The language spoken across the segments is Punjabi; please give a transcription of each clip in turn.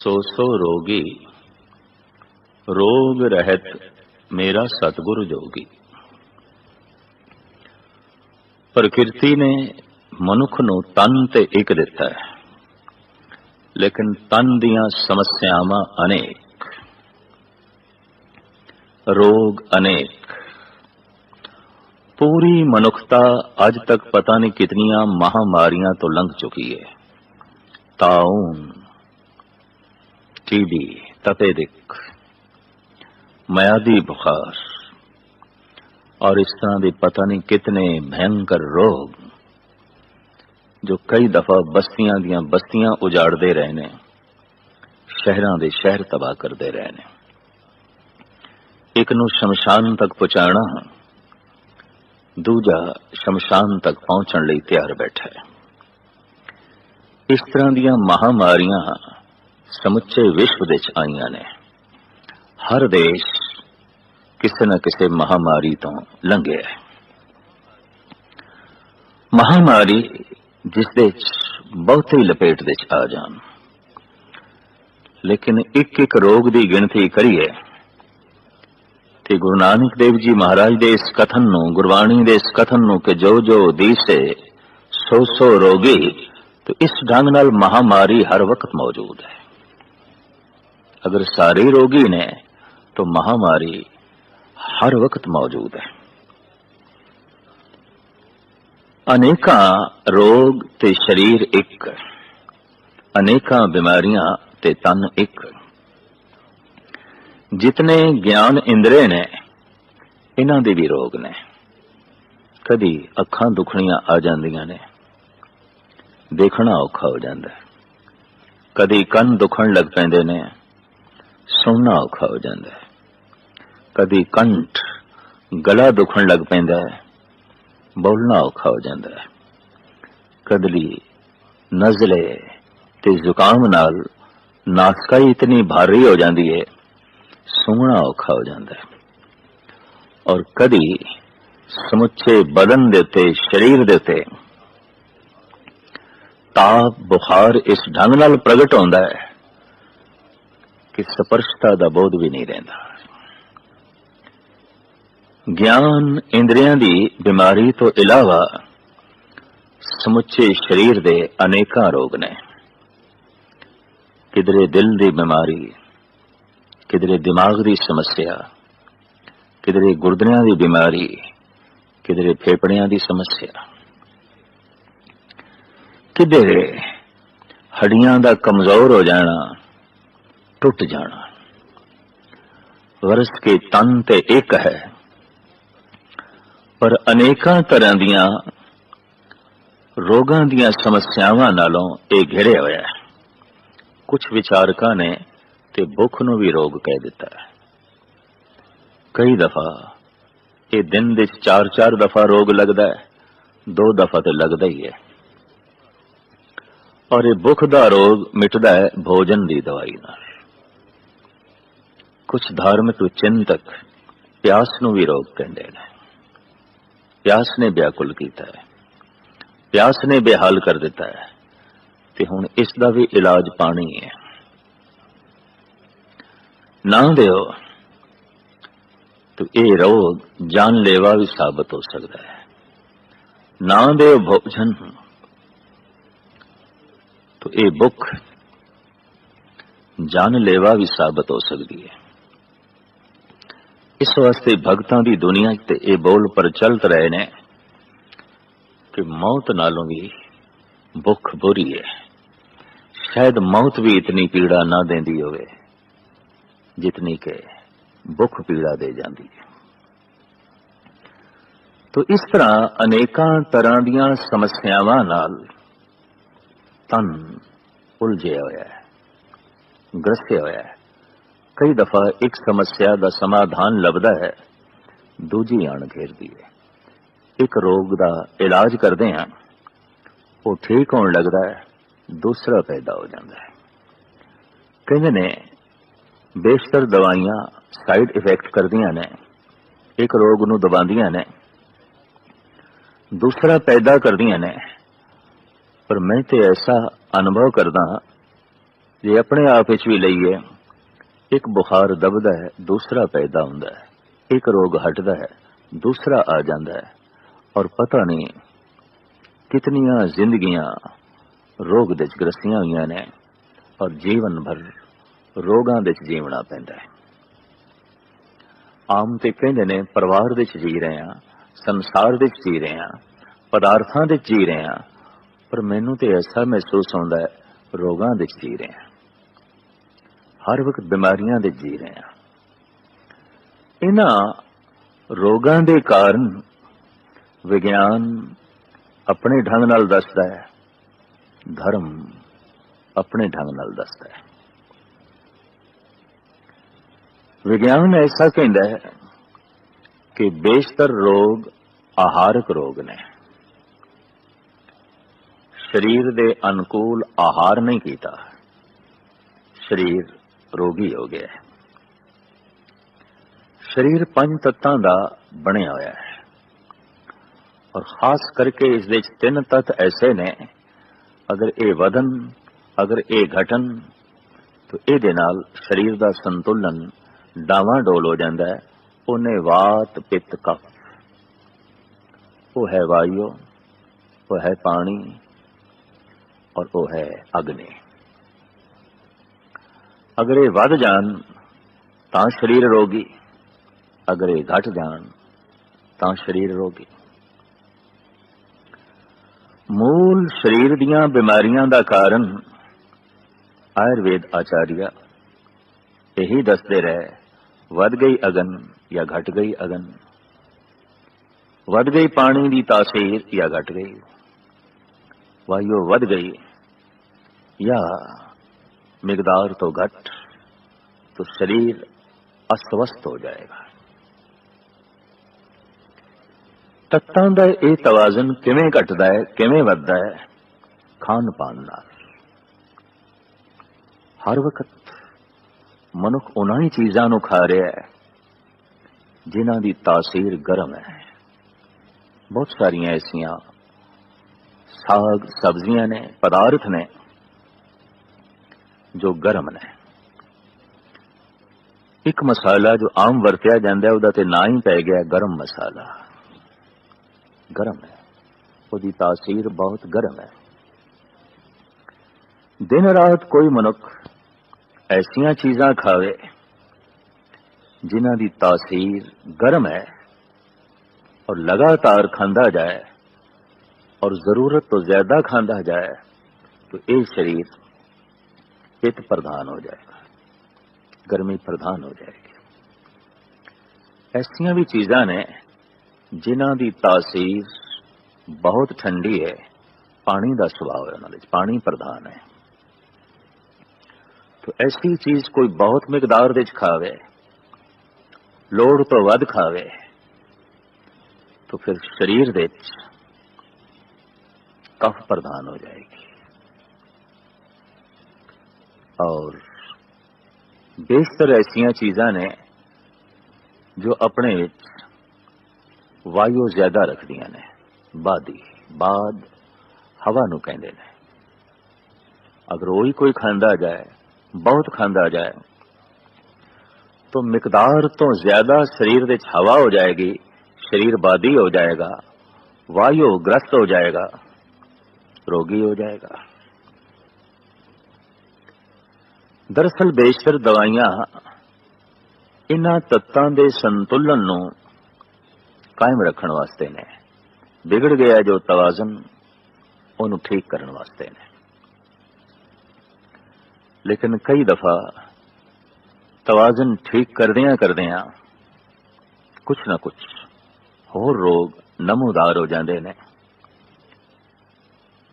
ਸੋ ਸੋ ਰੋਗੀ, ਰੋਗ ਰਹਿਤ ਮੇਰਾ ਸਤਿਗੁਰ ਜੋਗੀ। ਪ੍ਰਕਿਰਤੀ ਨੇ ਮਨੁੱਖ ਨੂੰ ਤਨ ਤੇ ਇੱਕ ਦਿੱਤਾ ਹੈ, ਲੇਕਿਨ ਤਨ ਦੀਆਂ ਸਮੱਸਿਆਵਾਂ ਅਨੇਕ। ਰੋਗ ਅਨੇਕ। ਪੂਰੀ ਮਨੁੱਖਤਾ ਅੱਜ ਤੱਕ ਪਤਾ ਨਹੀਂ ਕਿਤਨੀਆਂ ਮਹਾਮਾਰੀਆਂ ਤੋਂ ਲੰਘ ਚੁੱਕੀ ਹੈ। ਤਾਉਨ TB, ਤਪੇਦਿਕ ਮਿਆਦੀ बुखार ਔਰ ਇਸ ਤਰ੍ਹਾਂ ਦੇ ਪਤਾ ਨਹੀਂ कितने भयंकर ਰੋਗ ਜੋ ਕਈ ਦਫ਼ਾ ਬਸਤੀਆਂ ਦੀਆਂ ਬਸਤੀਆਂ ਉਜਾੜਦੇ ਰਹੇ ਨੇ ਸ਼ਹਿਰਾਂ ਦੇ ਸ਼ਹਿਰ ਤਬਾਹ ਕਰਦੇ ਰਹੇ ਨੇ। ਇੱਕ ਨੂੰ ਸ਼ਮਸ਼ਾਨ ਤੱਕ ਪਹੁੰਚਾਣਾ ਦੂਜਾ ਸ਼ਮਸ਼ਾਨ ਤੱਕ ਪਹੁੰਚਣ ਲਈ ਤਿਆਰ ਬੈਠਾ ਹੈ। ਇਸ ਤਰ੍ਹਾਂ ਦੀਆਂ ਮਹਾਮਾਰੀਆਂ ਸਮੁੱਚੇ ਵਿਸ਼ਵ ਦੇ ਚ ਆਈਆਂ ਨੇ। ਹਰ ਦੇਸ਼ ਕਿਸੇ ਨਾ ਕਿਸੇ ਮਹਾਮਾਰੀ ਤੋਂ ਲੰਘਿਆ ਹੈ। ਮਹਾਮਾਰੀ ਜਿਸ ਦੇ ਬਹੁਤੇ ਲਪੇਟ ਦੇ ਚ ਆ ਜਾਣ। ਲੇਕਿਨ ਇੱਕ ਇੱਕ ਰੋਗ ਦੀ ਗਿਣਤੀ ਕਰੀਏ ਤੇ ਗੁਰੂ ਨਾਨਕ ਦੇਵ ਜੀ ਮਹਾਰਾਜ ਦੇ ਇਸ ਕਥਨ ਨੂੰ, ਗੁਰਬਾਣੀ ਦੇ ਇਸ ਕਥਨ ਨੂੰ ਕਿ ਜੋ ਜੋ ਦੀਸੇ ਸੋ ਸੋ ਰੋਗੀ, ਤੇ ਇਸ ਢੰਗ ਨਾਲ ਮਹਾਮਾਰੀ ਹਰ ਵਕਤ ਮੌਜੂਦ ਹੈ। अगर सारे रोगी ने तो महामारी हर वक्त मौजूद है अनेका रोग ते शरीर एक अनेका बीमारियां ते तन एक जितने ज्ञान इंद्रे ने इन्हां दे भी रोग ने कदी अखां दुखणियां आ जांदियां ने ਦੇਖਣਾ ਔਖਾ ਹੋ ਜਾਂਦਾ ਹੈ ਕਦੀ ਕੰਨ ਦੁਖਣ ਲੱਗ ਪੈਂਦੇ ਨੇ ਸੁਣਨਾ ਔਖਾ ਹੋ ਜਾਂਦਾ। ਹੈ ਕਦੀ ਕੰਠ ਗਲਾ ਦੁਖਣ ਲੱਗ ਪੈਂਦਾ ਹੈ। ਬੋਲਣਾ ਔਖਾ ਹੋ ਜਾਂਦਾ ਹੈ। ਕਦਲੀ ਨਜ਼ਲੇ ਤੇ ਜ਼ੁਕਾਮ ਨਾਲ ਨਾਸਕਾ ਇਤਨੀ ਭਾਰੀ ਹੋ ਜਾਂਦੀ ਹੈ। ਸੁਣਨਾ ਔਖਾ ਹੋ ਜਾਂਦਾ ਹੈ। ਔਰ ਕਦੀ ਸਮੁੱਚੇ ਬਦਨ ਦੇ ਉੱਤੇ, ਸਰੀਰ ਦੇ ਉੱਤੇ ਤਾਪ ਬੁਖਾਰ ਇਸ ਢੰਗ ਨਾਲ ਪ੍ਰਗਟ ਹੁੰਦਾ ਹੈ। ਕਿ ਸਪਰਸ਼ਤਾ ਦਾ ਬੋਧ ਵੀ ਨਹੀਂ ਰਹਿੰਦਾ। ਗਿਆਨ ਇੰਦਰੀਆਂ ਦੀ ਬਿਮਾਰੀ ਤੋਂ ਇਲਾਵਾ ਸਮੁੱਚੇ ਸਰੀਰ ਦੇ ਅਨੇਕਾਂ ਰੋਗ ਨੇ। ਕਿਧਰੇ ਦਿਲ ਦੀ ਬਿਮਾਰੀ, ਕਿਧਰੇ ਦਿਮਾਗ ਦੀ ਸਮੱਸਿਆ, ਕਿਧਰੇ ਗੁਰਦਿਆਂ ਦੀ ਬਿਮਾਰੀ, ਕਿਧਰੇ ਫੇਫੜਿਆਂ ਦੀ ਸਮੱਸਿਆ। ਕਿਧਰੇ ਹੱਡੀਆਂ ਦਾ ਕਮਜ਼ੋਰ ਹੋ ਜਾਣਾ ਟੁੱਟ ਜਾਣਾ। ਵਰਸ ਕੇ ਤਨ ਤੇ ਇੱਕ ਹੈ। ਪਰ ਅਨੇਕਾਂ ਤਰ੍ਹਾਂ ਦੀਆਂ ਰੋਗਾਂ ਦੀਆਂ ਸਮੱਸਿਆਵਾਂ ਨਾਲੋਂ ਇਹ ਘਿਰਿਆ ਹੋਇਆ ਹੈ। ਕੁਝ ਵਿਚਾਰਕਾਂ ਨੇ ਤੇ ਭੁੱਖ ਨੂੰ ਵੀ ਰੋਗ ਕਹਿ ਦਿੱਤਾ ਹੈ। ਕਈ ਦਫਾ ਇਹ ਦਿਨ ਦੇ ਚਾਰ ਚਾਰ ਦਫਾ ਰੋਗ ਲੱਗਦਾ ਹੈ, ਦੋ ਦਫਾ ਤੇ ਲੱਗਦਾ ਹੀ ਹੈ। ਔਰ ਇਹ ਭੁੱਖ ਦਾ ਰੋਗ ਮਿਟਦਾ ਹੈ ਭੋਜਨ ਦੀ ਦਵਾਈ ਨਾਲ। ਕੁਝ ਧਾਰਮਿਕ ਚਿੰਤਕ ਪਿਆਸ ਨੂੰ ਵੀ ਰੋਗ ਕਹਿੰਦੇ ਨੇ ਪਿਆਸ ਨੇ ਵਿਆਕੁਲ ਕੀਤਾ ਹੈ ਪਿਆਸ ਨੇ ਬੇਹਾਲ ਕਰ ਦਿੱਤਾ ਹੈ ਤੇ ਹੁਣ ਇਸ ਦਾ ਵੀ ਇਲਾਜ ਪਾਣੀ ਹੈ ਨਾ ਦਿਓ ਤਾਂ ਇਹ ਰੋਗ ਜਾਨਲੇਵਾ ਵੀ ਸਾਬਤ ਹੋ ਸਕਦਾ ਹੈ ਨਾ ਦਿਓ ਭੋਜਨ तो ये बुख जानलेवा भी साबित हो सकती है ਇਸ ਵਾਸਤੇ ਭਗਤਾਂ ਦੀ ਦੁਨੀਆ ਤੇ ਇਹ ਬੋਲ ਪ੍ਰਚਲਿਤ ਰਹੇ ਨੇ ਕਿ ਮੌਤ ਨਾਲੋਂ ਵੀ ਭੁੱਖ ਬੁਰੀ ਹੈ। ਸ਼ਾਇਦ ਮੌਤ ਵੀ ਇਤਨੀ ਪੀੜਾ ਨਾ ਦਿੰਦੀ ਹੋਵੇ ਜਿਤਨੀ ਕਿ ਭੁੱਖ ਪੀੜਾ ਦੇ ਜਾਂਦੀ ਹੈ। ਤੋ ਇਸ ਤਰ੍ਹਾਂ ਅਨੇਕਾਂ ਤਰ੍ਹਾਂ ਦੀਆਂ ਸਮੱਸਿਆਵਾਂ ਨਾਲ ਤਨ ਉਲਝਿਆ ਹੋਇਆ ਹੈ, ਗ੍ਰਸਿਆ ਹੋਇਆ ਹੈ। ਕਈ ਦਫਾ ਇੱਕ ਸਮੱਸਿਆ ਦਾ ਸਮਾਧਾਨ ਲੱਭਦਾ ਹੈ। ਦੂਜੀ ਆਣ ਘੇਰਦੀ ਹੈ ਇੱਕ ਰੋਗ ਦਾ ਇਲਾਜ ਕਰਦੇ ਹਾਂ। ਉਹ ਠੀਕ ਹੋਣ ਲੱਗਦਾ ਹੈ, ਦੂਸਰਾ ਪੈਦਾ ਹੋ ਜਾਂਦਾ ਹੈ। ਕਹਿੰਦੇ ਨੇ, ਬੇਸ਼ਤਰ ਦਵਾਈਆਂ ਸਾਈਡ ਇਫੈਕਟ ਕਰਦੀਆਂ ਨੇ। ਇੱਕ ਰੋਗ ਨੂੰ ਦਬਾਉਂਦੀਆਂ ਨੇ। ਦੂਸਰਾ ਪੈਦਾ ਕਰਦੀਆਂ ਨੇ। ਪਰ ਮੈਂ ਤੇ ਐਸਾ ਅਨੁਭਵ ਕਰਦਾ ਜੇ ਆਪਣੇ ਆਪ ਵਿੱਚ ਵੀ ਲਈਏ ਇੱਕ ਬੁਖਾਰ ਦਬਦਾ ਹੈ, ਦੂਸਰਾ ਪੈਦਾ ਹੁੰਦਾ ਹੈ। ਇੱਕ ਰੋਗ ਹਟਦਾ ਹੈ, ਦੂਸਰਾ ਆ ਜਾਂਦਾ ਹੈ। ਔਰ ਪਤਾ ਨਹੀਂ ਕਿਤਨੀਆਂ ਜ਼ਿੰਦਗੀਆਂ ਰੋਗ ਦੇ ਚ ਗ੍ਰਸਤੀਆਂ ਹੋਈਆਂ ਨੇ ਔਰ ਜੀਵਨ ਭਰ ਰੋਗਾਂ ਦੇ ਚ ਜੀਵਣਾ ਪੈਂਦਾ ਹੈ। ਆਮ ਤੇ ਕਹਿੰਦੇ ਨੇ, ਪਰਿਵਾਰ ਦੇ ਚ ਜੀ ਰਹੇ ਆ ਸੰਸਾਰ ਦੇ ਚ ਜੀ ਰਹੇ ਆ ਪਦਾਰਥਾਂ ਦੇ ਚ ਜੀ ਰਹੇ ਆ ਪਰ ਮੈਨੂੰ ਤੇ ਐਸਾ ਮਹਿਸੂਸ ਹੁੰਦਾ ਹੈ, ਰੋਗਾਂ ਦੇ ਚ ਜੀ ਰਹੇ ਆ ਹਰ ਵਕਤ ਬਿਮਾਰੀਆਂ ਦੇ ਜੀ ਰਹੇ ਹਾਂ। ਇਹਨਾਂ ਰੋਗਾਂ ਦੇ ਕਾਰਨ ਵਿਗਿਆਨ ਆਪਣੇ ਢੰਗ ਨਾਲ ਦੱਸਦਾ ਹੈ, ਧਰਮ ਆਪਣੇ ਢੰਗ ਨਾਲ ਦੱਸਦਾ ਹੈ। ਵਿਗਿਆਨ ਐਸਾ ਕਹਿੰਦਾ ਹੈ ਕਿ ਬੇਸ਼ਤਰ ਰੋਗ ਆਹਾਰਕ ਰੋਗ ਨੇ। ਸਰੀਰ ਦੇ ਅਨੁਕੂਲ ਆਹਾਰ ਨਹੀਂ ਕੀਤਾ। ਸਰੀਰ ਰੋਗੀ ਹੋ ਗਿਆ ਹੈ ਸਰੀਰ ਪੰਜ ਤੱਤਾਂ ਦਾ ਬਣਿਆ ਹੋਇਆ ਹੈ। ਔਰ ਖਾਸ ਕਰਕੇ ਇਸ ਦੇ ਵਿੱਚ ਤਿੰਨ ਤੱਤ ਐਸੇ ਨੇ, ਅਗਰ ਇਹ ਵਧਨ, ਅਗਰ ਇਹ ਘਟਨ, ਤਾਂ ਇਹਦੇ ਨਾਲ ਸਰੀਰ ਦਾ ਸੰਤੁਲਨ ਡਾਵਾਂ ਡੋਲ ਹੋ ਜਾਂਦਾ ਹੈ। ਉਹਨੇ ਵਾਤ, ਪਿੱਤ ਕਫ ਉਹ ਹੈ ਵਾਯੂ, ਉਹ ਹੈ ਪਾਣੀ, ਔਰ ਉਹ ਹੈ ਅਗਨੀ। ਅਗਰ ਇਹ ਵੱਧ ਜਾਣ, ਤਾਂ ਸਰੀਰ ਰੋਗੀ। ਅਗਰ ਇਹ ਘਟ ਜਾਣ, ਤਾਂ ਸਰੀਰ ਰੋਗੀ। ਮੂਲ ਸਰੀਰ ਦੀਆਂ ਬਿਮਾਰੀਆਂ ਦਾ ਕਾਰਨ ਆਯੁਰਵੇਦ ਆਚਾਰੀਆ ਇਹੀ ਦੱਸਦੇ ਰਹੇ, ਵੱਧ ਗਈ ਅਗਨ ਜਾਂ ਘਟ ਗਈ ਅਗਨ। ਵੱਧ ਗਈ ਪਾਣੀ ਦੀ ਤਾਸੀਰ ਜਾਂ ਘਟ ਗਈ। ਵਾਯੂ ਵੱਧ ਗਈ ਜਾਂ ਮਿਕਦਾਰ ਤੋਂ ਘਟ तो शरीर ਅਸਵਸਥ ਹੋ ਜਾਏਗਾ ਤੱਤਾਂ ਦਾ ਇਹ ਤਵਾਜ਼ਨ ਕਿਵੇਂ ਘਟਦਾ ਹੈ ਕਿਵੇਂ ਵੱਧਦਾ ਹੈ ਖਾਣ ਪਾਣ ਨਾਲ ਹਰ ਵਕਤ ਮਨੁੱਖ ਉਹਨਾਂ ਹੀ ਚੀਜ਼ਾਂ ਨੂੰ ਖਾ ਰਿਹਾ ਹੈ ਜਿਨ੍ਹਾਂ ਦੀ ਤਾਸੀਰ ਗਰਮ ਹੈ ਬਹੁਤ ਸਾਰੀਆਂ ਐਸੀਆਂ ਸਾਗ ਸਬਜ਼ੀਆਂ ਨੇ ਪਦਾਰਥ ਨੇ ਜੋ ਗਰਮ ਨੇ ਇੱਕ ਮਸਾਲਾ ਜੋ ਆਮ ਵਰਤਿਆ ਜਾਂਦਾ ਹੈ ਉਹਦਾ ਤੇ ਨਾਂ ਹੀ ਪੈ ਗਿਆ ਗਰਮ ਮਸਾਲਾ ਗਰਮ ਹੈ ਉਹਦੀ ਤਾਸੀਰ ਬਹੁਤ ਗਰਮ ਹੈ ਦਿਨ ਰਾਤ ਕੋਈ ਮਨੁੱਖ ਐਸੀਆਂ ਚੀਜ਼ਾਂ ਖਾਵੇ ਜਿਨ੍ਹਾਂ ਦੀ ਤਾਸੀਰ ਗਰਮ ਹੈ ਔਰ ਲਗਾਤਾਰ ਖਾਂਦਾ ਜਾਏ ਔਰ ਜ਼ਰੂਰਤ ਤੋਂ ਜ਼ਿਆਦਾ ਖਾਂਦਾ ਜਾਏ तो ਇਹ शरीर पित्त प्रधान हो जाएगा गर्मी प्रधान हो जाएगी ऐसियां भी चीजां ने ਜਿਨ੍ਹਾਂ ਦੀ ਤਾਸੀਰ ਬਹੁਤ ਠੰਡੀ ਹੈ ਪਾਣੀ ਦਾ ਸੁਭਾਅ ਹੈ ਉਹਨਾਂ ਵਿੱਚ ਪਾਣੀ ਪ੍ਰਧਾਨ ਹੈ तो ऐसी चीज कोई बहुत मिकदार ਵਿੱਚ ਖਾਵੇ ਲੋੜ ਤੋਂ ਵੱਧ ਖਾਵੇ तो फिर शरीर ਵਿੱਚ कफ प्रधान اور بیشتر ایسا چیزاں نے جو اپنے وایو زیادہ رکھ دیا نے۔ بادی، باد ہوا نو کہ اگر وہی کوئی کھانا جائے، بہت کھانا جائے، تو مقدار تو زیادہ شریر ہوا ہو جائے گی، شریر بادی ہو جائے گا، وایو گرست ہو جائے گا، روگی ہو جائے گا۔ ਦਰਅਸਲ ਬੇਸ਼ਤਰ ਦਵਾਈਆਂ ਇਹਨਾਂ ਤੱਤਾਂ ਦੇ ਸੰਤੁਲਨ ਨੂੰ ਕਾਇਮ ਰੱਖਣ ਵਾਸਤੇ ਨੇ। ਵਿਗੜ ਗਿਆ ਜੋ ਤਵਾਜ਼ਨ, ਉਹਨੂੰ ਠੀਕ ਕਰਨ ਵਾਸਤੇ ਨੇ। ਲੇਕਿਨ ਕਈ ਦਫਾ ਤਵਾਜ਼ਨ ਠੀਕ ਕਰਦਿਆਂ ਕਰਦਿਆਂ ਕੁਛ ਨਾ ਕੁਛ ਹੋਰ ਰੋਗ ਨਮੋਦਾਰ ਹੋ ਜਾਂਦੇ ਨੇ।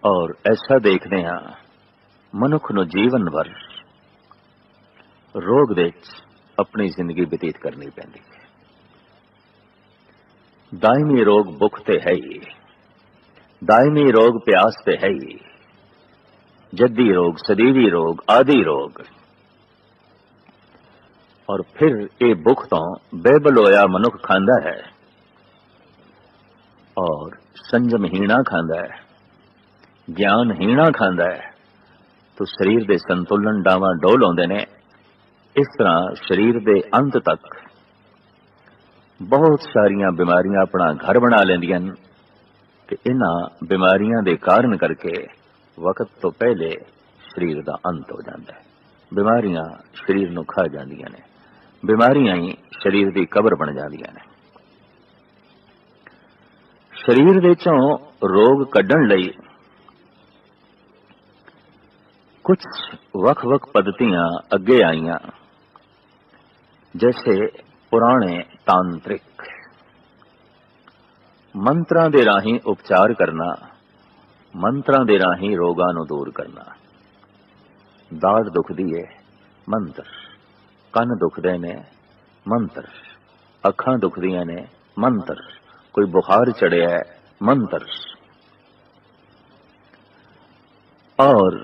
ਔਰ ਐਸਾ ਦੇਖਦੇ ਹਾਂ ਮਨੁੱਖ ਨੂੰ ਜੀਵਨ ਵਰ ਰੋਗ ਦੇ ਵਿੱਚ ਆਪਣੀ ਜ਼ਿੰਦਗੀ ਬਤੀਤ ਕਰਨੀ ਪੈਂਦੀ ਹੈ ਦਾਇਮੀ ਰੋਗ ਭੁੱਖ ਤੇ ਹੈ ਹੀ ਦਾਇਮੀ ਰੋਗ ਪਿਆਸ ਤੇ ਹੈ ਹੀ ਜੱਦੀ ਰੋਗ ਸਦੀਵੀ ਰੋਗ ਆਦि ਰੋਗ ਔਰ ਫਿਰ ਇਹ ਭੁੱਖ ਤੋਂ ਬੇਬਲ ਹੋਇਆ ਮਨੁੱਖ ਖਾਂਦਾ ਹੈ ਔਰ ਸੰਜਮ ਹੀਣਾ ਖਾਂਦਾ ਹੈ ਗਿਆਨ ਹੀਣਾ ਖਾਂਦਾ ਹੈ ਤਾਂ ਸਰੀਰ ਦੇ ਸੰਤੁਲਨ ਡਾਵਾਂ ਡੋਲ ਆਉਂਦੇ ਨੇ ਇਸ ਤਰ੍ਹਾਂ ਸਰੀਰ ਦੇ ਅੰਤ ਤੱਕ ਬਹੁਤ ਸਾਰੀਆਂ ਬਿਮਾਰੀਆਂ ਆਪਣਾ ਘਰ ਬਣਾ ਲੈਂਦੀਆਂ ਨੇ ਤੇ ਇਹਨਾਂ ਬਿਮਾਰੀਆਂ ਦੇ ਕਾਰਨ ਕਰਕੇ ਵਕਤ ਤੋਂ ਪਹਿਲੇ ਸਰੀਰ ਦਾ ਅੰਤ ਹੋ ਜਾਂਦਾ ਹੈ। ਬਿਮਾਰੀਆਂ ਸਰੀਰ ਨੂੰ ਖਾ ਜਾਂਦੀਆਂ ਨੇ। ਬਿਮਾਰੀਆਂ ਹੀ ਸਰੀਰ ਦੀ ਕਬਰ ਬਣ ਜਾਂਦੀਆਂ ਨੇ। ਸਰੀਰ ਦੇ ਚੋਂ ਰੋਗ ਕੱਢਣ ਲਈ ਕੁਝ ਵੱਖ-ਵੱਖ ਪद्धਤੀਆਂ ਅੱਗੇ ਆਈਆਂ। ਜੈਸੇ ਪੁਰਾਣੇ ਤਾਂਤਰਿਕ ਮੰਤਰਾਂ ਦੇ ਰਾਹੀਂ ਉਪਚਾਰ ਕਰਨਾ ਮੰਤਰਾਂ ਦੇ ਰਾਹੀਂ ਰੋਗਾਂ ਨੂੰ ਦੂਰ ਕਰਨਾ ਦਾੜ ਦੁਖਦੀ ਹੈ ਮੰਤਰ ਕੰਨ ਦੁਖਦੇ ਨੇ ਮੰਤਰ ਅੱਖਾਂ ਦੁਖਦੀਆਂ ਨੇ ਮੰਤਰ ਕੋਈ ਬੁਖਾਰ ਚੜਿਆ ਹੈ ਮੰਤਰ ਔਰ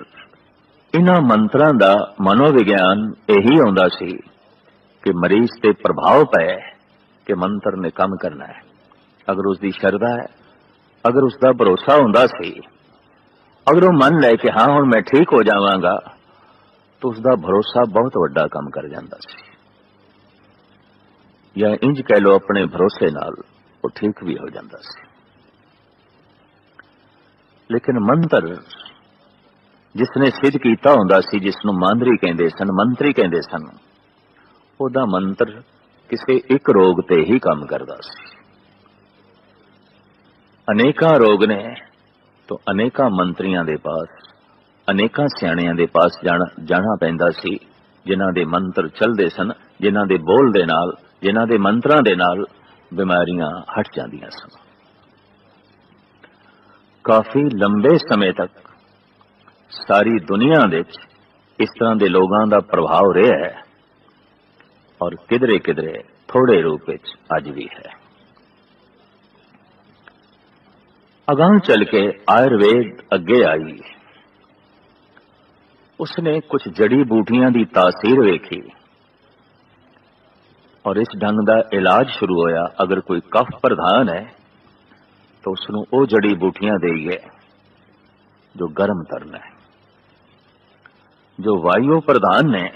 ਇਹਨਾਂ ਮੰਤਰਾਂ ਦਾ ਮਨੋਵਿਗਿਆਨ ਇਹੀ ਆਉਂਦਾ ਸੀ ਕਿ ਮਰੀਜ਼ ਤੇ ਪ੍ਰਭਾਵ ਪਏ ਕਿ ਮੰਤਰ ਨੇ ਕੰਮ ਕਰਨਾ ਹੈ ਅਗਰ ਉਸ ਦੀ ਸ਼ਰਧਾ ਹੈ ਅਗਰ ਉਸ ਦਾ ਭਰੋਸਾ ਹੁੰਦਾ ਸੀ ਅਗਰ ਉਹ ਮੰਨ ਲੈ ਕਿ ਹਾਂ ਹੁਣ ਮੈਂ ਠੀਕ ਹੋ ਜਾਵਾਂਗਾ ਤਾਂ ਉਸ ਦਾ ਭਰੋਸਾ ਬਹੁਤ ਵੱਡਾ ਕੰਮ ਕਰ ਜਾਂਦਾ ਸੀ ਜਾਂ ਇੰਜ ਕਹਿ ਲੋ ਆਪਣੇ ਭਰੋਸੇ ਨਾਲ ਉਹ ਠੀਕ ਵੀ ਹੋ ਜਾਂਦਾ ਸੀ ਲੇਕਿਨ ਮੰਤਰ ਜਿਸ ਨੇ ਸਿੱਧ ਕੀਤਾ ਹੁੰਦਾ ਸੀ ਜਿਸ ਨੂੰ ਮਾਂਦਰੀ ਕਹਿੰਦੇ ਸਨ ਮੰਤਰੀ ਕਹਿੰਦੇ ਸਨ ਉਹਦਾ ਮੰਤਰ ਕਿਸੇ ਇੱਕ ਰੋਗ ਤੇ ਹੀ ਕੰਮ ਕਰਦਾ ਸੀ। ਅਨੇਕਾਂ ਰੋਗ ਨੇ ਤੋਂ ਅਨੇਕਾਂ ਮੰਤਰੀਆਂ ਦੇ ਪਾਸ, ਅਨੇਕਾਂ ਸਿਆਣਿਆਂ ਦੇ ਪਾਸ ਜਾਣਾ ਜਾਣਾ ਪੈਂਦਾ ਸੀ, ਜਿਨ੍ਹਾਂ ਦੇ ਮੰਤਰ ਚੱਲਦੇ ਸਨ, ਜਿਨ੍ਹਾਂ ਦੇ ਬੋਲ ਦੇ ਨਾਲ, ਜਿਨ੍ਹਾਂ ਦੇ ਮੰਤਰਾਂ ਦੇ ਨਾਲ ਬਿਮਾਰੀਆਂ ਹਟ ਜਾਂਦੀਆਂ ਸਨ। ਕਾਫੀ ਲੰਬੇ ਸਮੇਂ ਤੱਕ ਸਾਰੀ ਦੁਨੀਆ ਵਿੱਚ ਇਸ ਤਰ੍ਹਾਂ ਦੇ ਲੋਕਾਂ ਦਾ ਪ੍ਰਭਾਵ ਰਿਹਾ ਹੈ ਔਰ ਕਿਧਰੇ ਕਿਧਰੇ ਥੋੜੇ ਰੂਪ ਵਿੱਚ ਅੱਜ ਵੀ ਹੈ। ਅਗਾਂਹ ਚੱਲ ਕੇ ਆਯੁਰਵੇਦ ਅੱਗੇ ਆਈ। ਉਸਨੇ ਕੁਝ ਜੜੀ ਬੂਟੀਆਂ ਦੀ ਤਾਸੀਰ ਵੇਖੀ। ਔਰ ਇਸ ਢੰਗ ਦਾ ਇਲਾਜ ਸ਼ੁਰੂ ਹੋਇਆ। ਅਗਰ ਕੋਈ ਕਫ ਪ੍ਰਧਾਨ ਹੈ, ਤਾਂ ਉਸ ਨੂੰ ਉਹ ਜੜੀ ਬੂਟੀਆਂ ਦੇਈਏ, ਜੋ ਗਰਮ ਕਰਨਾ ਹੈ। ਜੋ ਵਾਯੂ ਪ੍ਰਧਾਨ ਨੇ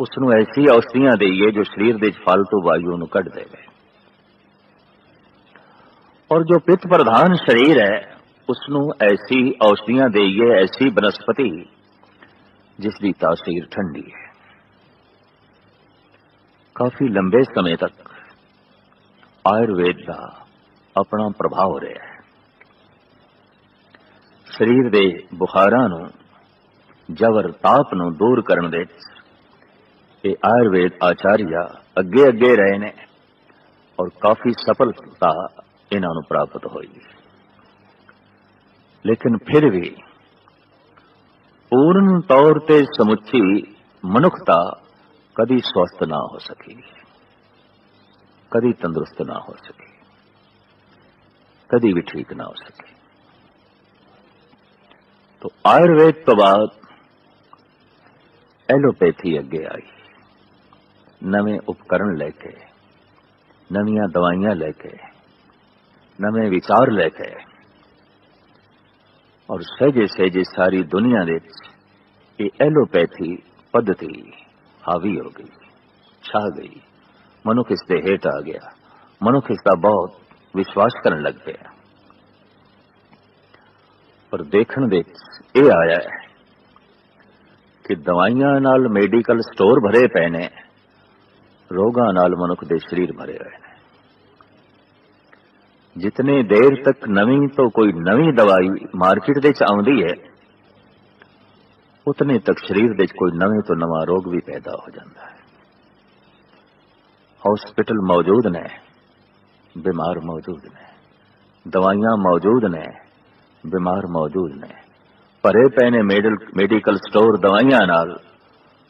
ਉਸ ਨੂੰ ਐਸੀ ਔਸ਼ਧੀਆਂ ਦੇਈਏ ਜੋ ਸਰੀਰ ਦੇ ਫालतू ਵਾਯੂ ਨੂੰ ਕੱਢ ਦੇਵੇ। ਔਰ ਜੋ ਪਿਤ ਪ੍ਰਧਾਨ ਸਰੀਰ ਹੈ ਉਸ ਨੂੰ ਐਸੀ ਔਸ਼ਧੀਆਂ ਦੇਈਏ, ਐਸੀ ਬਨਸਪਤੀ, ਜਿਸ ਦੀ ਤਾਸੀਰ ਠੰਡੀ ਹੈ। ਕਾਫੀ ਲੰਬੇ ਸਮੇਂ ਤੱਕ ਆਯੁਰਵੇਦ ਦਾ ਆਪਣਾ ਪ੍ਰਭਾਵ ਰਿਹਾ ਹੈ। ਸਰੀਰ ਦੇ ਬੁਖਾਰਾਂ ਨੂੰ ਜਵਰ ਤਾਪ ਨੂੰ ਦੂਰ ਕਰਨ ਦੇ ਇਹ ਆਯੁਰਵੇਦ ਆਚਾਰੀਆ ਅੱਗੇ ਅੱਗੇ ਰਹੇ ਨੇ ਔਰ ਕਾਫੀ ਸਫਲਤਾ ਇਹਨਾਂ ਨੂੰ ਪ੍ਰਾਪਤ ਹੋਈ ਲੇਕਿਨ ਫਿਰ ਵੀ ਪੂਰਨ ਤੌਰ ਤੇ ਸਮੁੱਚੀ ਮਨੁੱਖਤਾ ਕਦੀ ਸਵਸਥ ਨਾ ਹੋ ਸਕੀ ਕਦੀ ਤੰਦਰੁਸਤ ਨਾ ਹੋ ਸਕੀ ਕਦੀ ਵੀ ਠੀਕ ਨਾ ਹੋ ਸਕੀ तो आयुर्वेद तो बाद ਐਲੋਪੈਥੀ ਅੱਗੇ ਆਈ ਨਵੇਂ ਉਪਕਰਨ ਲੈ ਕੇ, ਨਵੀਆਂ ਦਵਾਈਆਂ ਲੈ ਕੇ, ਨਵੇਂ ਵਿਚਾਰ ਲੈ ਕੇ, ਔਰ ਸਹਿਜੇ ਸਹਿਜੇ ਸਾਰੀ ਦੁਨੀਆ ਦੇ ਇਹ ਐਲੋਪੈਥੀ ਪद्धਤੀ ਹਾਵੀ ਹੋ ਗਈ, ਛਾ ਗਈ। ਮਨੁੱਖ ਇਸ ਦੇ ਹੇਠ ਆ ਗਿਆ। ਮਨੁੱਖ ਇਸ ਦਾ ਬਹੁਤ ਵਿਸ਼ਵਾਸ ਕਰਨ ਲੱਗ ਪਿਆ। ਪਰ ਦੇਖਣ ਦੇ ਇਹ ਆਇਆ ਹੈ ਕਿ ਦਵਾਈਆਂ ਨਾਲ ਮੈਡੀਕਲ ਸਟੋਰ ਭਰੇ ਪਏ ਨੇ। ਰੋਗਾਂ ਨਾਲ ਮਨੁੱਖ ਦੇ ਸਰੀਰ ਭਰੇ ਰਹੇ ਨੇ। ਜਿਤਨੇ ਦੇਰ ਤੱਕ ਨਵੀਂ ਤੋਂ ਕੋਈ ਨਵੀਂ ਦਵਾਈ ਮਾਰਕੀਟ ਦੇ ਵਿੱਚ ਆਉਂਦੀ ਹੈ, ਉਤਨੇ ਤੱਕ ਸਰੀਰ ਦੇ ਵਿੱਚ ਕੋਈ ਨਵੇਂ ਤੋਂ ਨਵਾਂ ਰੋਗ ਵੀ ਪੈਦਾ ਹੋ ਜਾਂਦਾ ਹੈ। ਹਸਪੀਟਲ ਮੌਜੂਦ ਨੇ, ਬਿਮਾਰ ਮੌਜੂਦ ਨੇ, ਦਵਾਈਆਂ ਮੌਜੂਦ ਨੇ, ਬਿਮਾਰ ਮੌਜੂਦ ਨੇ। ਭਰੇ ਪਏ ਨੇ ਮੈਡੀਕਲ ਸਟੋਰ ਦਵਾਈਆਂ ਨਾਲ,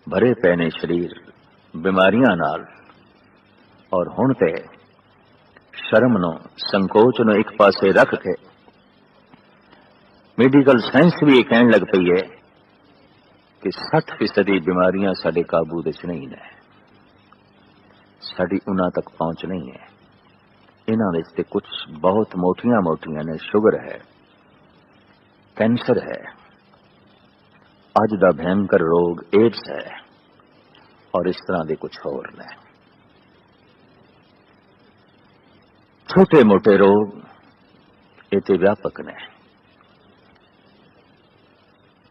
ਭਰੇ ਪਏ ਨੇ ਸਰੀਰ। ਬਿਮਾਰੀਆਂ ਨਾਲ ਔਰ ਹੁਣ ਤੇ ਸ਼ਰਮ ਨੂੰ, ਸੰਕੋਚ ਨੂੰ ਇੱਕ ਪਾਸੇ ਰੱਖ ਕੇ ਮੈਡੀਕਲ ਸਾਇੰਸ ਵੀ ਇਹ ਕਹਿਣ ਲੱਗ ਪਈ ਹੈ ਕਿ 60% ਬਿਮਾਰੀਆਂ ਸਾਡੇ ਕਾਬੂ ਵਿੱਚ ਨਹੀਂ ਨੇ। ਸਾਡੀ ਉਹਨਾਂ ਤੱਕ ਪਹੁੰਚ ਨਹੀਂ ਹੈ। ਇਹਨਾਂ ਵਿੱਚ ਤੇ ਕੁਝ ਬਹੁਤ ਮੋਟੀਆਂ-ਮੋਟੀਆਂ ਨੇ। ਸ਼ੂਗਰ ਹੈ, ਕੈਂਸਰ ਹੈ, ਅੱਜ ਦਾ ਭਿਆਨਕ ਰੋਗ ਏਡਸ ਹੈ। ਔਰ ਇਸ ਤਰ੍ਹਾਂ ਦੇ ਕੁਝ ਹੋਰ ਨੇ ਛੋਟੇ ਮੋਟੇ ਰੋਗ ਇਹ ਤੇ ਵਿਆਪਕ ਨੇ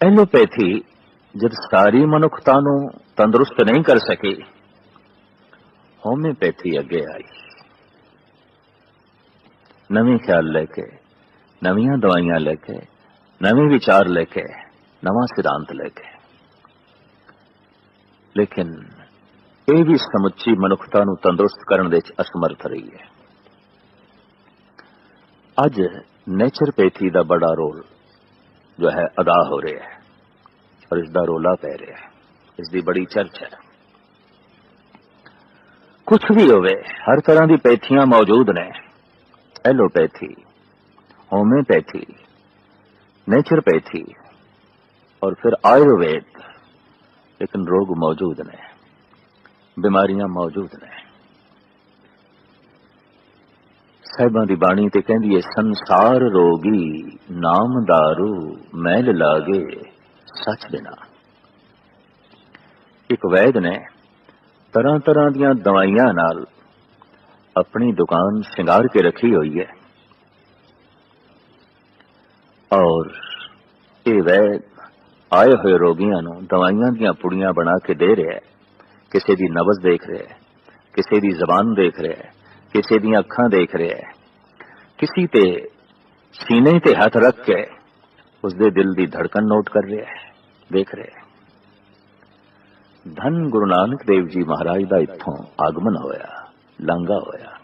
ਐਲੋਪੈਥੀ ਜਦ ਸਾਰੀ ਮਨੁੱਖਤਾ ਨੂੰ ਤੰਦਰੁਸਤ ਨਹੀਂ ਕਰ ਸਕੀ ਹੋਮਿਓਪੈਥੀ ਅੱਗੇ ਆਈ ਨਵੇਂ ਖਿਆਲ ਲੈ ਕੇ ਨਵੀਆਂ ਦਵਾਈਆਂ ਲੈ ਕੇ ਨਵੇਂ ਵਿਚਾਰ ਲੈ ਕੇ ਨਵਾਂ ਸਿਧਾਂਤ ਲੈ ਕੇ ਲੇਕਿਨ ਇਹ ਵੀ ਸਮੁੱਚੀ ਮਨੁੱਖਤਾ ਨੂੰ ਤੰਦਰੁਸਤ ਕਰਨ ਦੇ ਵਿੱਚ ਅਸਮਰਥ ਰਹੀ ਹੈ। ਅੱਜ ਨੇਚਰਪੈਥੀ ਦਾ ਬੜਾ ਰੋਲ ਜੋ ਹੈ, ਅਦਾ ਹੋ ਰਿਹਾ ਹੈ ਔਰ ਇਸ ਦਾ ਰੋਲਾ ਪੈ ਰਿਹਾ ਹੈ। ਇਸ ਦੀ ਬੜੀ ਚਰਚਾ ਹੈ। ਕੁਝ ਵੀ ਹੋਵੇ, ਹਰ ਤਰ੍ਹਾਂ ਦੀ ਪੈਥੀਆਂ ਮੌਜੂਦ ਨੇ। ਐਲੋਪੈਥੀ, ਹੋਮਿਓਪੈਥੀ, ਨੇਚਰਪੈਥੀ ਔਰ ਫਿਰ ਆਯੁਰਵੇਦ। लेकिन रोग मौजूद ने बीमारियां मौजूद ने ਸਾਹਿਬਾਂ ਦੀ ਬਾਣੀ ਤੇ ਕਹਿੰਦੀ ਏ ਸੰਸਾਰ ਰੋਗੀ ਨਾਮ दारू ਮੈਲ ਲਾਗੇ ਸੱਚ ਬਿਨਾ ਇੱਕ ਵੈਦ ਨੇ ਤਰ੍ਹਾਂ ਤਰ੍ਹਾਂ ਦੀਆਂ ਦਵਾਈਆਂ ਨਾਲ ਆਪਣੀ ਦੁਕਾਨ ਸ਼ਿੰਗਾਰ ਕੇ ਰੱਖੀ ਹੋਈ ਹੈ ਔਰ ਇਹ ਵੈਦ ਆਏ ਹੋਏ ਰੋਗੀਆਂ ਨੂੰ ਦਵਾਈਆਂ ਦੀਆਂ ਪੁੜੀਆਂ ਬਣਾ ਕੇ ਦੇ ਰਿਹਾ ਹੈ। ਕਿਸੇ ਦੀ ਨਬਜ਼ ਦੇਖ ਰਿਹਾ ਹੈ, ਕਿਸੇ ਦੀ ਜ਼ਬਾਨ ਦੇਖ ਰਿਹਾ ਹੈ, ਕਿਸੇ ਦੀਆਂ ਅੱਖਾਂ ਦੇਖ ਰਿਹਾ ਹੈ। ਕਿਸੇ ਤੇ ਸੀਨੇ ਤੇ ਹੱਥ ਰੱਖ ਕੇ ਉਸ ਦੇ ਦਿਲ ਦੀ ਧੜਕਣ ਨੋਟ ਕਰ ਰਿਹਾ ਹੈ, ਦੇਖ ਰਿਹਾ ਹੈ। ਧੰਨ ਗੁਰੂ ਨਾਨਕ ਦੇਵ ਜੀ ਮਹਾਰਾਜ ਦਾ ਇੱਥੋਂ ਆਗਮਨ ਹੋਇਆ ਲੰਗਾ ਹੋਇਆ।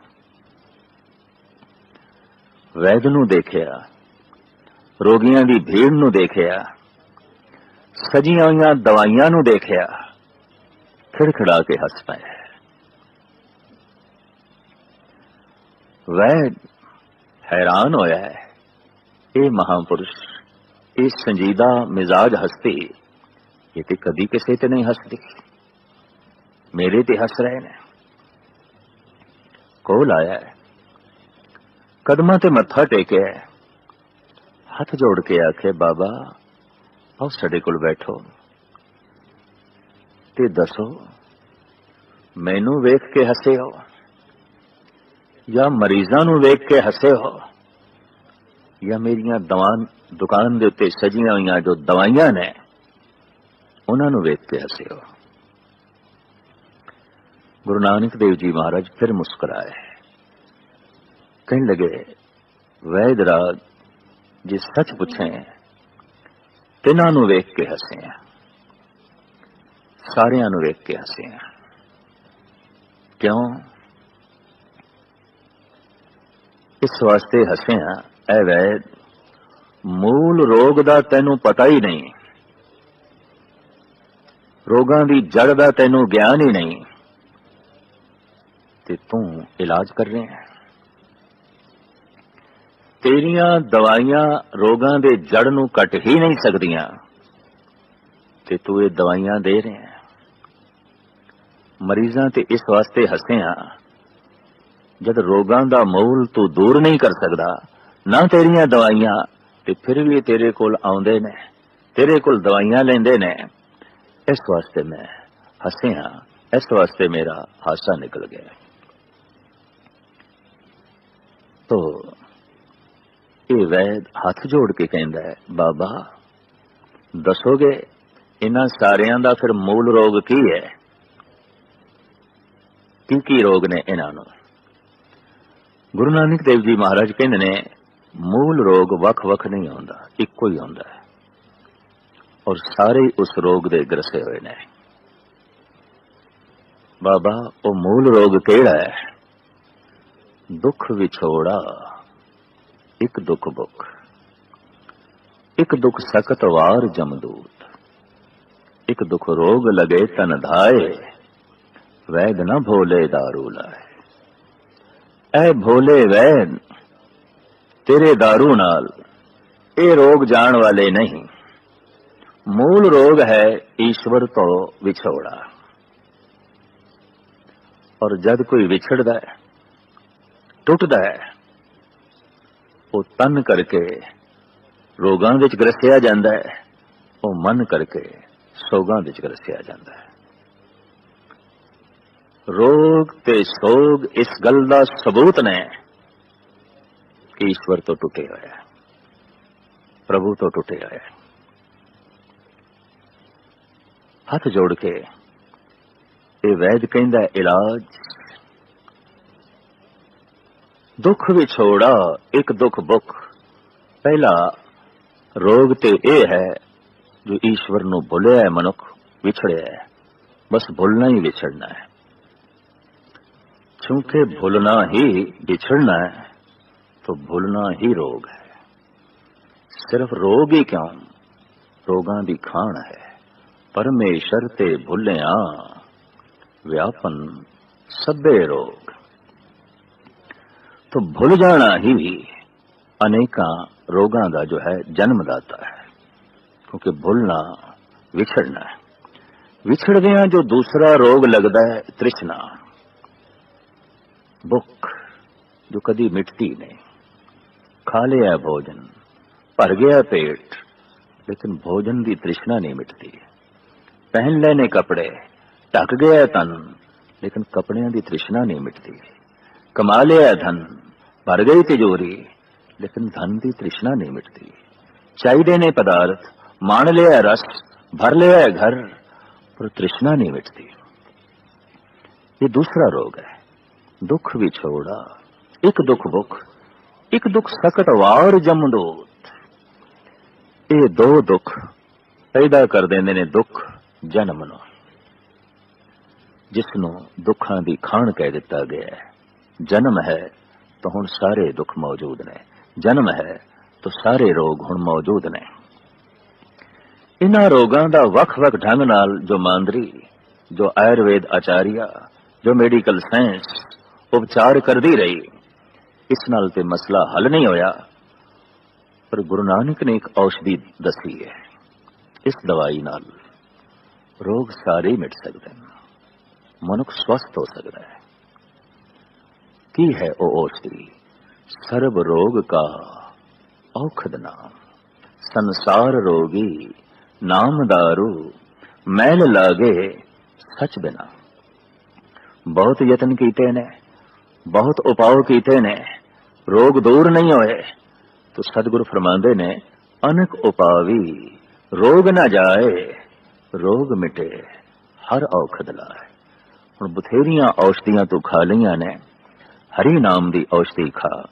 ਵੈਦ ਨੂੰ ਦੇਖਿਆ, ਰੋਗੀਆਂ ਦੀ ਭੀੜ ਨੂੰ ਦੇਖਿਆ ਸਜੀਆਂ ਹੋਈਆਂ ਦਵਾਈਆਂ ਨੂੰ ਦੇਖਿਆ, ਖਿੜਖੜਾ ਕੇ ਹੱਸ ਪਿਆ ਵੈਦ ਹੈਰਾਨ ਹੋਇਆ ਇਹ ਮਹਾਪੁਰਸ਼ ਇਹ ਸੰਜੀਦਾ ਮਿਜ਼ਾਜ ਹਸਤੀ, ਇਹ ਤੇ ਕਦੀ ਕਿਸੇ ਤੇ ਨਹੀਂ ਹੱਸਦੀ। ਮੇਰੇ ਤੇ ਹੱਸ ਰਹੇ ਨੇ। ਕੋਲ ਆਇਆ ਕਦਮਾਂ ਤੇ ਮੱਥਾ ਟੇਕਿਆ ਹੱਥ ਜੋੜ ਕੇ ਆਖੇ ਬਾਬਾ ਆਓ ਸਾਡੇ ਕੋਲ ਬੈਠੋ। ਤੇ ਦੱਸੋ, ਮੈਨੂੰ ਵੇਖ ਕੇ ਹੱਸੇ ਹੋ? ਜਾਂ ਮਰੀਜ਼ਾਂ ਨੂੰ ਵੇਖ ਕੇ ਹੱਸੇ ਹੋ? ਜਾਂ ਮੇਰੀਆਂ ਦਵਾਨ, ਦੁਕਾਨ ਦੇ ਉੱਤੇ ਸਜੀਆਂ ਹੋਈਆਂ ਜੋ ਦਵਾਈਆਂ ਨੇ, ਉਹਨਾਂ ਨੂੰ ਵੇਖ ਕੇ ਹੱਸੇ ਹੋ? ਗੁਰੂ ਨਾਨਕ ਦੇਵ ਜੀ ਮਹਾਰਾਜ ਫਿਰ ਮੁਸਕਰਾਏ। ਕਹਿਣ ਲਗੇ, ਵੈਦ ਰਾਜ, ਜੇ ਸੱਚ ਪੁੱਛੇ ਤਿੰਨਾਂ ਨੂੰ ਵੇਖ ਕੇ ਹੱਸੇ ਆ। ਸਾਰਿਆਂ ਨੂੰ ਵੇਖ ਕੇ ਹੱਸੇ ਆ। ਕਿਉਂ? ਇਸ ਵਾਸਤੇ ਹੱਸੇ ਆ ਐ ਵੈਦ, ਮੂਲ ਰੋਗ ਦਾ ਤੈਨੂੰ ਪਤਾ ਹੀ ਨਹੀਂ। ਰੋਗਾਂ ਦੀ ਜੜ ਦਾ ਤੈਨੂੰ ਗਿਆਨ ਹੀ ਨਹੀਂ। ਤੇ ਤੂੰ ਇਲਾਜ ਕਰ ਰਿਹਾ ਹੈ ਤੇਰੀਆਂ ਦਵਾਈਆਂ, ਰੋਗਾਂ ਦੇ ਜੜ ਨੂੰ ਕੱਟ ਹੀ ਨਹੀਂ ਸਕਦੀਆਂ। ਤੇ ਤੂੰ ਇਹ ਦਵਾਈਆਂ ਦੇ ਰਿਹਾ ਮਰੀਜ਼ਾਂ ਤੇ ਇਸ ਵਾਸਤੇ ਹੱਸੇ ਹੱਸਿਆ ਜਦ ਰੋਗਾਂ ਦਾ ਮੂਲ ਤੂੰ ਦੂਰ ਨਹੀਂ ਕਰ ਸਕਦਾ, ਨਾ ਤੇਰੀਆਂ ਦਵਾਈਆਂ, ਤੇ ਫਿਰ ਵੀ ਤੇਰੇ ਕੋਲ ਆਉਂਦੇ ਨੇ, ਤੇਰੇ ਕੋਲ ਦਵਾਈਆਂ ਲੈਂਦੇ ਨੇ। ਇਸ ਵਾਸਤੇ ਮੈਂ ਹੱਸੇ ਹੱਸਿਆ ਇਸ ਵਾਸਤੇ ਮੇਰਾ ਹਾਸਾ ਨਿਕਲ ਗਿਆ। ਤੋ ਇਹ ਵੈਦ ਹੱਥ ਜੋੜ ਕੇ ਕਹਿੰਦਾ ਹੈ, ਬਾਬਾ, ਦੱਸੋਗੇ ਇਹਨਾਂ ਸਾਰਿਆਂ ਦਾ ਫਿਰ ਮੂਲ ਰੋਗ ਕੀ ਹੈ? ਕੀ ਕੀ ਰੋਗ ਨੇ ਇਹਨਾਂ ਨੂੰ? ਗੁਰੂ ਨਾਨਕ ਦੇਵ ਜੀ ਮਹਾਰਾਜ ਕਹਿੰਦੇ ਨੇ, ਮੂਲ ਰੋਗ ਵੱਖ-ਵੱਖ ਨਹੀਂ ਆਉਂਦਾ, ਇੱਕੋ ਹੀ ਆਉਂਦਾ ਹੈ। ਔਰ ਸਾਰੇ ਉਸ ਰੋਗ ਦੇ ਗ੍ਰਸੇ ਹੋਏ ਨੇ। ਬਾਬਾ, ਉਹ ਮੂਲ ਰੋਗ ਕਿਹੜਾ ਹੈ? ਦੁੱਖ ਵਿਛੋੜਾ। ਇੱਕ ਦੁੱਖ ਭੁੱਖ ਇੱਕ ਦੁੱਖ ਸਕਤ ਵਾਰ ਜਮਦੂਤ ਇੱਕ ਦੁੱਖ ਰੋਗ ਲਗੇ ਤਨ ਧਾਏ ਵੈਦ ਨਾ ਭੋਲੇ दारू ਲਾਏ ਐ ਭੋਲੇ ਵੈਦ ਤੇਰੇ दारू ਨਾਲ ਇਹ ਰੋਗ ਜਾਣ ਵਾਲੇ ਨਹੀਂ ਮੂਲ ਰੋਗ ਹੈ ਈਸ਼ਵਰ ਤੋਂ ਵਿਛੋੜਾ ਔਰ ਜਦ ਕੋਈ ਵਿਛੜਦਾ ਹੈ ਟੁੱਟਦਾ ਹੈ ਉਹ ਤਨ ਕਰਕੇ, ਰੋਗਾਂ ਵਿੱਚ ਗ੍ਰਸਿਆ ਜਾਂਦਾ ਹੈ, ਉਹ ਮਨ ਕਰਕੇ ਸੋਗਾਂ ਵਿੱਚ ਰਸਿਆ ਜਾਂਦਾ ਹੈ। ਰੋਗ ਤੇ ਸੋਗ ਇਸ ਗੱਲ ਦਾ ਸਬੂਤ ਨੇ ਕਿ ਈਸ਼ਵਰ ਤੋਂ ਟੁੱਟੇ ਹੋਇਆ ਹੈ, ਪ੍ਰਭੂ ਤੋਂ ਟੁੱਟੇ ਹੋਇਆ ਹੈ। ਹੱਥ ਜੋੜ ਕੇ ਇਹ ਵੈਦ ਕਹਿੰਦਾ ਇਲਾਜ ਦੁੱਖ ਵਿਛੋੜਾ ਇੱਕ ਦੁੱਖ ਬੁੱਖ ਪਹਿਲਾ ਰੋਗ ਤੇ ਇਹ ਹੈ ਜੋ ਈਸ਼ਵਰ ਨੂੰ ਭੁੱਲਿਆ ਹੈ ਮਨੁੱਖ ਵਿਛੜਿਆ ਹੈ ਬਸ ਭੁੱਲਣਾ ਹੀ ਵਿਛੜਨਾ ਹੈ ਕਿਉਂਕਿ ਭੁੱਲਣਾ ਹੀ ਵਿਛੜਨਾ ਹੈ तो भूलना ही रोग है सिर्फ रोग ही क्यों रोगां दी खान है परमेश्वर ते भुलिया व्यापन सभे रोग تو بھول جانا ہی بھی ابا روگا جو ہے جنم داتا ہے۔ کیونکہ بھولنا بچڑنا بچڑ گیا جو دوسرا روگ لگتا ہے ترچھنا بک جو کدی مٹتی نہیں۔ کھا لیا بوجن پھر گیا پیٹ، لیکن بوجن کی ترشنا نہیں مٹتی۔ پہن لینے کپڑے ٹک گیا تن، لیکن کپڑے کی ترشنا نہیں مٹتی۔ کما لیا دھن ਭਰ ਗਈ ਤਿਜੋਰੀ ਲੇਕਿਨ ਧਨ ਦੀ ਤ੍ਰਿਸ਼ਨਾ ਨਹੀਂ ਮਿਟਦੀ। ਚਾਹੀਦੇ ਨੇ ਪਦਾਰਥ, ਮਾਣ ਲਿਆ ਰਸ, ਭਰ ਲਿਆ ਘਰ, ਪਰ ਤ੍ਰਿਸ਼ਨਾ ਨਹੀਂ ਮਿਟਦੀ। ਇਹ ਦੂਸਰਾ ਰੋਗ ਹੈ। ਦੁੱਖ ਵਿਛੋੜਾ ਇੱਕ ਦੁੱਖ ਭੁੱਖ, ਇੱਕ ਦੁੱਖ ਸਕਟ ਵਾਰ ਜਮਦੋਤ। ਇਹ ਦੋ ਦੁੱਖ ਪੈਦਾ ਕਰ ਦਿੰਦੇ ਨੇ ਦੁੱਖ ਜਨਮ ਨੂੰ। ਜਿਸ ਨੂੰ ਦੁੱਖਾਂ ਦੀ ਖਾਣ ਕਹਿ ਦਿੱਤਾ ਗਿਆ ਹੈ। ਜਨਮ ਹੈ ਤਾਂ ਹੁਣ ਸਾਰੇ ਦੁੱਖ ਮੌਜੂਦ ਨੇ। ਜਨਮ ਹੈ ਤਾਂ ਸਾਰੇ ਰੋਗ ਹੁਣ ਮੌਜੂਦ ਨੇ। ਇਹਨਾਂ ਰੋਗਾਂ ਦਾ ਵੱਖ-ਵੱਖ ਢੰਗ ਨਾਲ ਜੋ ਮਾਂਦਰੀ, ਜੋ ਆਯੁਰਵੇਦ ਆਚਾਰੀਆ, ਜੋ ਮੈਡੀਕਲ ਸਾਇੰਸ ਉਪਚਾਰ ਕਰਦੀ ਰਹੀ, ਇਸ ਨਾਲ ਤੇ ਮਸਲਾ ਹੱਲ ਨਹੀਂ ਹੋਇਆ, ਪਰ ਗੁਰੂ ਨਾਨਕ ਨੇ ਇੱਕ ਔਸ਼ਧੀ ਦੱਸੀ ਹੈ। ਇਸ ਦਵਾਈ ਨਾਲ ਰੋਗ ਸਾਰੇ ਮਿਟ ਸਕਦੇ ਨੇ। ਮਨੁੱਖ ਸਵਸਥ ਹੋ ਸਕਦਾ ਹੈ। ਕੀ ਹੈ ਉਹ ਓਸੀ ਸਰਬ ਰੋਗ ਕਾ ਔਖਦ ਨਾਮ। ਸੰਸਾਰ ਰੋਗੀ ਨਾਮ ਦਾਰੂ, ਮੈਲ ਲਾਗੇ ਸੱਚ ਬਿਨਾ। ਬਹੁਤ ਯਤਨ ਕੀਤੇ ਨੇ, ਬਹੁਤ ਉਪਾਅ ਕੀਤੇ ਨੇ, ਰੋਗ ਦੂਰ ਨਹੀਂ ਹੋਏ। ਤੋ ਸਤਿਗੁਰ ਫਰਮਾਉਂਦੇ ਨੇ, ਅਨਕ ਉਪਾਵੀ, ਰੋਗ ਨਾ ਜਾਏ, ਰੋਗ ਮਿਟੇ, ਹਰ ਔਖਦ ਲਾਏ। ਹੁਣ ਬਥੇਰੀਆਂ ਔਸ਼ਧੀਆਂ ਤੂੰ ਖਾ ਲਈਆਂ ਨੇ ਹਰੀ ਨਾਮ ਦੀ ਔਸ਼ਧੀ ਖਾ।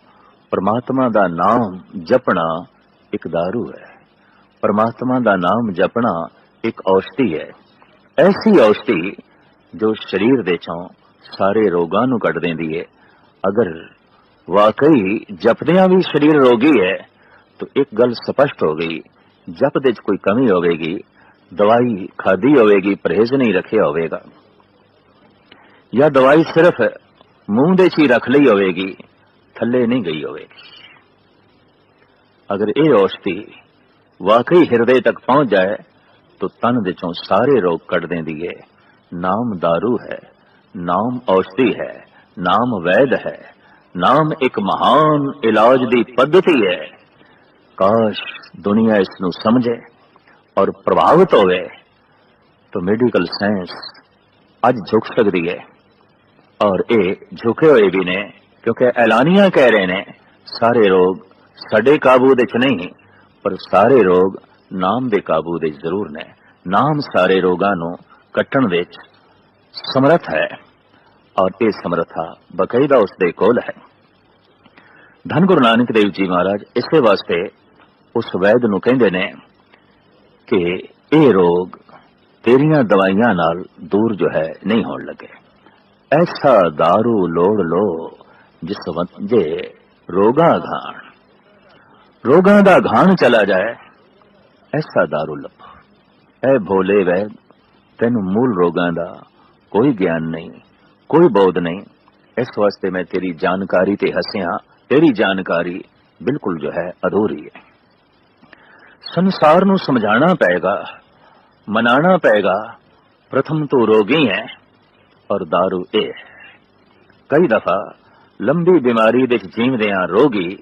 ਪਰਮਾਤਮਾ ਦਾ ਨਾਮ ਜਪਣਾ ਇੱਕ दारू ਹੈ। ਪਰਮਾਤਮਾ ਦਾ ਨਾਮ ਜਪਣਾ ਇੱਕ ਔਸ਼ਧੀ ਹੈ। ਐਸੀ ਔਸ਼ਧੀ ਜੋ ਸਰੀਰ ਦੇ ਚੋਂ ਸਾਰੇ ਰੋਗਾਂ ਨੂੰ ਕੱਢ ਦਿੰਦੀ ਹੈ। ਅਗਰ ਵਾਕਈ ਜਪਦਿਆਂ ਵੀ ਸਰੀਰ ਰੋਗੀ ਹੈ, ਤਾਂ ਇੱਕ ਗੱਲ ਸਪਸ਼ਟ ਹੋ ਗਈ। ਜਪ ਦੇ ਚ ਕੋਈ ਕਮੀ ਹੋਵੇਗੀ, ਦਵਾਈ ਖਾਦੀ ਹੋਵੇਗੀ, ਪਰਹੇਜ਼ ਨਹੀਂ ਰੱਖਿਆ ਹੋਵੇਗਾ। ਜਾਂ ਦਵਾਈ ਸਿਰਫ ਮੂੰਹ ਦੇ ਚ ਹੀ ਰੱਖ ਲਈ ਹੋਵੇਗੀ ਥੱਲੇ ਨਹੀਂ ਗਈ ਹੋਵੇਗੀ ਅਗਰ ਇਹ ਔਸ਼ਤੀ ਵਾਕਈ ਹਿਰਦੇ ਤੱਕ ਪਹੁੰਚ ਜਾਏ ਤਾਂ ਤਨ ਦੇ ਚੋਂ ਸਾਰੇ ਰੋਗ ਕੱਢ ਦਿੰਦੀ ਹੈ ਨਾਮ दारू ਹੈ ਨਾਮ ਔਸ਼ਧੀ ਹੈ ਨਾਮ ਵੈਦ ਹੈ ਨਾਮ ਇੱਕ ਮਹਾਨ ਇਲਾਜ ਦੀ ਪੱਧਤੀ ਹੈ ਕਾਸ਼ ਦੁਨੀਆ ਇਸ ਨੂੰ ਸਮਝੇ ਔਰ ਪ੍ਰਭਾਵਿਤ ਹੋਵੇ ਤਾਂ ਮੈਡੀਕਲ ਸਾਇੰਸ ਅੱਜ ਝੁਕ ਸਕਦੀ ਹੈ ਔਰ ਇਹ ਝੁਕੇ ਹੋਏ ਵੀ ਨੇ ਕਿਉਂਕਿ ਐਲਾਨੀਆਂ ਕਹਿ ਰਹੇ ਨੇ ਸਾਰੇ ਰੋਗ ਸਾਡੇ ਕਾਬੂ ਦੇ ਚ ਨਹੀਂ ਪਰ ਸਾਰੇ ਰੋਗ ਨਾਮ ਦੇ ਕਾਬੂ ਦੇ ਜ਼ਰੂਰ ਨੇ ਨਾਮ ਸਾਰੇ ਰੋਗਾਂ ਨੂੰ ਕੱਟਣ ਵਿੱਚ ਸਮਰੱਥ ਹੈ ਔਰ ਇਹ ਸਮਰੱਥਾ ਬਕਾਇਦਾ ਉਸ ਦੇ ਕੋਲ ਹੈ ਧੰਨ ਗੁਰੂ ਨਾਨਕ ਦੇਵ ਜੀ ਮਹਾਰਾਜ ਇਸੇ ਵਾਸਤੇ ਉਸ ਵੈਦ ਨੂੰ ਕਹਿੰਦੇ ਨੇ ਕਿ ਇਹ ਰੋਗ ਤੇਰੀਆਂ ਦਵਾਈਆਂ ਨਾਲ ਦੂਰ ਜੋ ਹੈ ਨਹੀਂ ਹੋਣ ਲੱਗੇ ਐਸਾ दारू ਲੋੜ ਲੋ ਜਿਸ ਵੰਜੇ ਰੋਗਾ ਘਾਣ ਰੋਗਾਂ ਦਾ ਘਾਣ ਚਲਾ ਜਾਏ ਐਸਾ दारू ਲੱਭੋ ਐ ਭੋਲੇ ਵੈਦ ਤੈਨੂੰ ਮੂਲ ਰੋਗਾਂ ਦਾ ਕੋਈ ਗਿਆਨ ਨਹੀਂ ਕੋਈ ਬੋਧ ਨਹੀਂ ਇਸ ਵਾਸਤੇ ਮੈਂ ਤੇਰੀ ਜਾਣਕਾਰੀ ਤੇ ਹੱਸਿਆ ਤੇਰੀ ਜਾਣਕਾਰੀ ਬਿਲਕੁਲ ਜੋ ਹੈ ਅਧੂਰੀ ਹੈ ਸੰਸਾਰ ਨੂੰ ਸਮਝਾਣਾ ਪਏਗਾ ਮਨਾਣਾ ਪਏਗਾ ਪ੍ਰਥਮ ਤੋਂ ਰੋਗੀ ਹੈ ਔਰ दारू ਇਹ। ਕਈ ਦਫਾ ਲੰਬੀ ਬਿਮਾਰੀ ਦੇ ਜੀਵਦਿਆਂ ਰੋਗੀ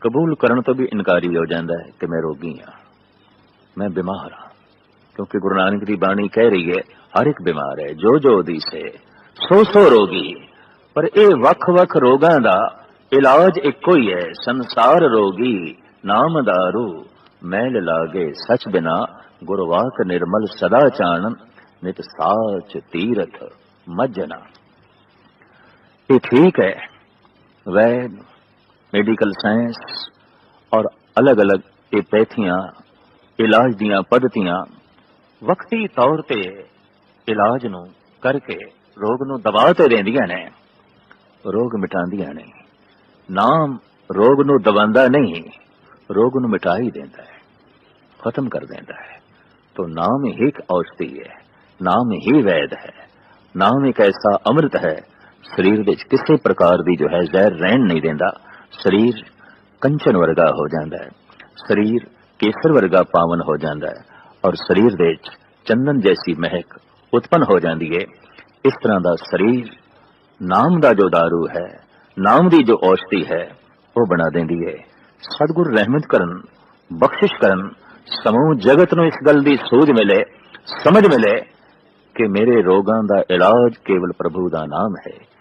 ਕਬੂਲ ਕਰਨ ਤੋਂ ਵੀ ਇਨਕਾਰੀ ਹੋ ਜਾਂਦਾ ਹੈ ਕਿ ਮੈਂ ਰੋਗੀ ਹਾਂ। ਮੈਂ ਬਿਮਾਰ ਹਾਂ। ਕਿਉਂਕਿ ਗੁਰੂ ਨਾਨਕ ਦੀ ਬਾਣੀ ਕਹਿ ਰਹੀ ਹੈ, ਹਰ ਇੱਕ ਬਿਮਾਰ ਹੈ, ਜੋ ਜੋ ਦੀ ਸੇ, ਸੋ ਸੋ ਰੋਗੀ। ਪਰ ਇਹ ਵੱਖ-ਵੱਖ ਰੋਗਾਂ ਦਾ ਇਲਾਜ ਇੱਕੋ ਹੀ ਹੈ, ਸੰਸਾਰ ਰੋਗੀ ਨਾਮ ਦਾਰੂ ਮੈਲ ਲਾਗੇ ਸਚ ਬਿਨਾ ਗੁਰਵਾਕ ਨਿਰਮਲ ਸਦਾ ਚਾਨਣ। ਨਿਤ ਸਾਚ ਤੀਰਥ ਮਜਨਾ। ਇਹ ਠੀਕ ਹੈ, ਵੈਦ ਮੈਡੀਕਲ ਸਾਇੰਸ ਔਰ ਅਲੱਗ-ਅਲੱਗ ਇਹ ਪੈਥੀਆਂ, ਇਲਾਜ ਦੀਆਂ ਪद्धਤੀਆਂ ਵਕਤੀ ਤੌਰ ਤੇ ਇਲਾਜ ਨੂੰ ਕਰਕੇ ਰੋਗ ਨੂੰ ਦਬਾ ਤੇ ਦਿੰਦੀਆਂ ਨੇ, ਰੋਗ ਮਿਟਾਉਂਦੀਆਂ ਨੇ। ਨਾਮ ਰੋਗ ਨੂੰ ਦਬਾਉਂਦਾ ਨਹੀਂ, ਰੋਗ ਨੂੰ ਮਿਟਾ ਹੀ ਦਿੰਦਾ ਹੈ, ਖਤਮ ਕਰ ਦਿੰਦਾ ਹੈ। ਤੋ ਨਾਮ ਹੀ ਇੱਕ ਔਸ਼ਧੀ ਹੈ। ਨਾਮ ਹੀ ਵੈਦ ਹੈ। ਨਾਮ ਇੱਕ ਐਸਾ ਅੰਮ੍ਰਿਤ ਹੈ, ਸਰੀਰ ਵਿੱਚ ਕਿਸੇ ਪ੍ਰਕਾਰ ਦੀ ਜੋ ਹੈ ਜ਼ਹਿਰ ਰਹਿਣ ਨਹੀਂ ਦਿੰਦਾ। ਸਰੀਰ ਕੰਚਨ ਵਰਗਾ ਹੋ ਜਾਂਦਾ ਹੈ। ਸਰੀਰ ਕੇਸਰ ਵਰਗਾ ਪਾਵਨ ਹੋ ਜਾਂਦਾ ਹੈ ਔਰ ਸਰੀਰ ਦੇ ਵਿੱਚ ਚੰਦਨ ਜੈਸੀ ਮਹਿਕ ਉਤਪਨ ਹੋ ਜਾਂਦੀ ਹੈ। ਇਸ ਤਰ੍ਹਾਂ ਦਾ ਸਰੀਰ ਨਾਮ ਦਾ ਜੋ दारू ਹੈ, ਨਾਮ ਦੀ ਜੋ ਔਸ਼ਧੀ ਹੈ, ਉਹ ਬਣਾ ਦਿੰਦੀ ਹੈ। ਸਤਿਗੁਰ ਰਹਿਮਤ ਕਰਨ, ਬਖਸ਼ਿਸ਼ ਕਰਨ, ਸਮੂਹ ਜਗਤ ਨੂੰ ਇਸ ਗੱਲ ਦੀ ਸੋਝ ਮਿਲੇ, ਸਮਝ ਮਿਲੇ ਕਿ ਮੇਰੇ ਰੋਗਾਂ ਦਾ ਇਲਾਜ ਕੇਵਲ ਪ੍ਰਭੂ ਦਾ ਨਾਮ ਹੈ।